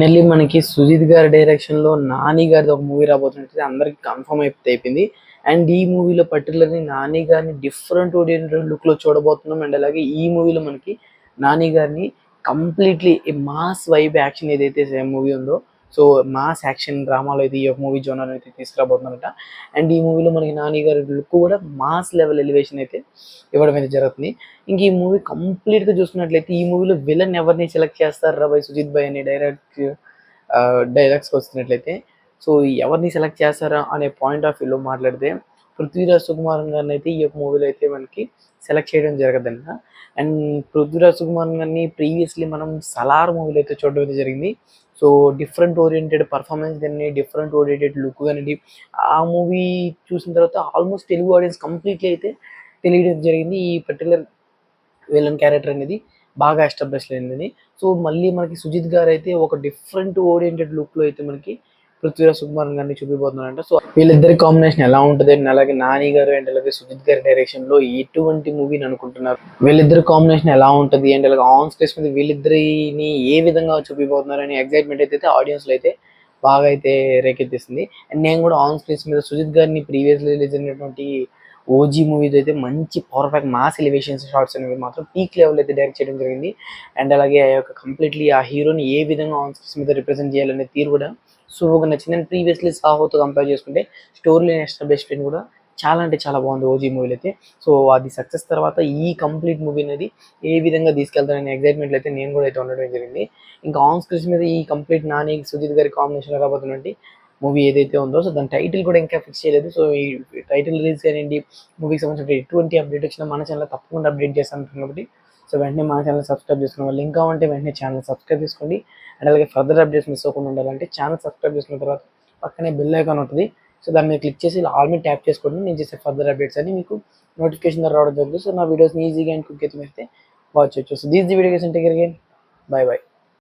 Finally మనకి సుజిత్ గారి డైరెక్షన్లో నాని గారిది ఒక మూవీ రాబోతున్నట్టు అందరికి కన్ఫర్మ్ అయిపోతే అయిపోయింది. అండ్ ఈ మూవీలో పర్టికులర్లీ నాని గారిని డిఫరెంట్ ఓరియంటెడ్ లుక్లో చూడబోతున్నాం. అండ్ అలాగే ఈ మూవీలో మనకి నాని గారిని కంప్లీట్లీ మాస్ వైబ్ యాక్షన్ ఏదైతే మూవీ ఉందో సో మాస్ యాక్షన్ డ్రామాలో అయితే ఈ యొక్క మూవీ జోనర్ అయితే తీసుకురాబోతున్నారట. అండ్ ఈ మూవీలో మనకి నాని గారి లుక్ కూడా మాస్ లెవెల్ ఎలివేషన్ అయితే ఇవ్వడం అయితే జరుగుతుంది. ఇంక ఈ మూవీ కంప్లీట్గా చూసుకున్నట్లయితే ఈ మూవీలో విలన్ ఎవరిని సెలెక్ట్ చేస్తారా బై సుజిత్ భాయ్ అని డైరెక్ట్ డైలాగ్స్కి వస్తున్నట్లయితే? సో ఎవరిని సెలెక్ట్ చేస్తారా అనే పాయింట్ ఆఫ్ వ్యూలో మాట్లాడితే పృథ్వీరాజ్ సుకుమారన్ గారిని అయితే ఈ యొక్క మూవీలో అయితే మనకి సెలెక్ట్ చేయడం జరగదంట. అండ్ పృథ్వీరాజ్ సుకుమారన్ గారిని ప్రీవియస్లీ మనం సలార్ మూవీలో అయితే చూడడం అయితే జరిగింది. సో డిఫరెంట్ ఓరియంటెడ్ పర్ఫార్మెన్స్ కానీ డిఫరెంట్ ఓరియంటెడ్ లుక్ కానీ ఆ మూవీ చూసిన తర్వాత ఆల్మోస్ట్ తెలుగు ఆడియన్స్ కంప్లీట్లీ అయితే తెలియడం జరిగింది. ఈ పర్టికులర్ విలన్ క్యారెక్టర్ అనేది బాగా ఎస్టాబ్లిష్ అయిందని. సో మళ్ళీ మనకి సుజిత్ గారు అయితే ఒక డిఫరెంట్ ఓరియంటెడ్ లుక్లో అయితే మనకి పృథ్వీరాజ్ సుకుమార్ గారిని చూపిపోతున్నారంట. సో వీళ్ళిద్దరి కాంబినేషన్ ఎలా ఉంటుంది అండ్ అలాగే నాని గారు అండ్ అలాగే సుజిత్ గారి డైరెక్షన్లో ఎటువంటి మూవీని అనుకుంటున్నారు? వీళ్ళిద్దరి కాంబినేషన్ ఎలా ఉంటుంది అండ్ అలాగే ఆన్ స్క్రీన్ మీద వీళ్ళిద్దరిని ఏ విధంగా చూపిపోతున్నారు అనే ఎక్సైట్మెంట్ అయితే ఆడియన్స్లో అయితే బాగా అయితే రేకెత్తిస్తుంది. అండ్ నేను కూడా ఆన్ స్క్రీన్స్ మీద సుజిత్ గారిని ప్రీవియస్లీ రిలీజ్ అయినటువంటి ఓజీ మూవీతో అయితే మంచి పర్ఫెక్ట్ మాస్ ఎలివేషన్స్ షార్ట్స్ అనేవి మాత్రం పీక్ లెవెల్ అయితే డైరెక్ట్ చేయడం జరిగింది. అండ్ అలాగే ఆ యొక్క కంప్లీట్లీ ఆ హీరోని ఏ విధంగా ఆన్ స్క్రీన్ మీద రిప్రజెంట్ చేయాలనే తీరు కూడా సూపర్గా నచ్చింది. అండ్ ప్రీవియస్లీ సాహోతో కంపేర్ చేసుకుంటే స్టోరీ ఎస్టాబ్లిష్మెంట్ కూడా చాలా అంటే చాలా బాగుంది ఓజీ మూవీలో అయితే. సో అది సక్సెస్ తర్వాత ఈ కంప్లీట్ మూవీ అనేది ఏ విధంగా తీసుకెళ్తాననే ఎగ్జైట్మెంట్ అయితే నేను కూడా అయితే ఉండడం జరిగింది. ఇంకా ఆన్ స్క్రీన్ మీద ఈ కంప్లీట్ నాని సుజిత్ గారి కాంబినేషన్ రాబోతున్నట్టు మూవీ ఏదైతే ఉందో సో దాని టైటిల్ కూడా ఇంకా ఫిక్స్ చేయలేదు. సో ఈ టైటిల్ రిలీజ్ కానివ్వండి మూవీకి సంబంధించిన ఎటువంటి అప్డేట్ వచ్చినా మన ఛానల్ తప్పకుండా అప్డేట్ చేస్తాను కాబట్టి సో వెంటనే మన ఛానల్ సబ్స్క్రైబ్ చేసుకున్న వాళ్ళు ఇంకా ఉంటే వెంటనే ఛానల్ సబ్స్క్రైబ్ చేసుకోండి. అండ్ అలాగే ఫర్దర్ అప్డేట్స్ మిస్ అవ్వకుండా ఉండాలంటే ఛానల్ సబ్స్క్రైబ్ చేసుకున్న తర్వాత పక్కనే బెల్ ఐకాన్ ఉంటుంది. సో దాన్ని మీరు క్లిక్ చేసి ఆల్ మీద ట్యాప్ చేసుకోండి. నేను చేసే ఫర్దర్ అప్డేట్స్ అని మీకు నోటిఫికేషన్ రావడం జరుగుతుంది. సో నా వీడియోస్ని ఈజీగా అండ్ క్విక్ అయితే వాచ్ చేయొచ్చు. సో దీస్ ది వీడియోస్ ఇంటే బాయ్ బాయ్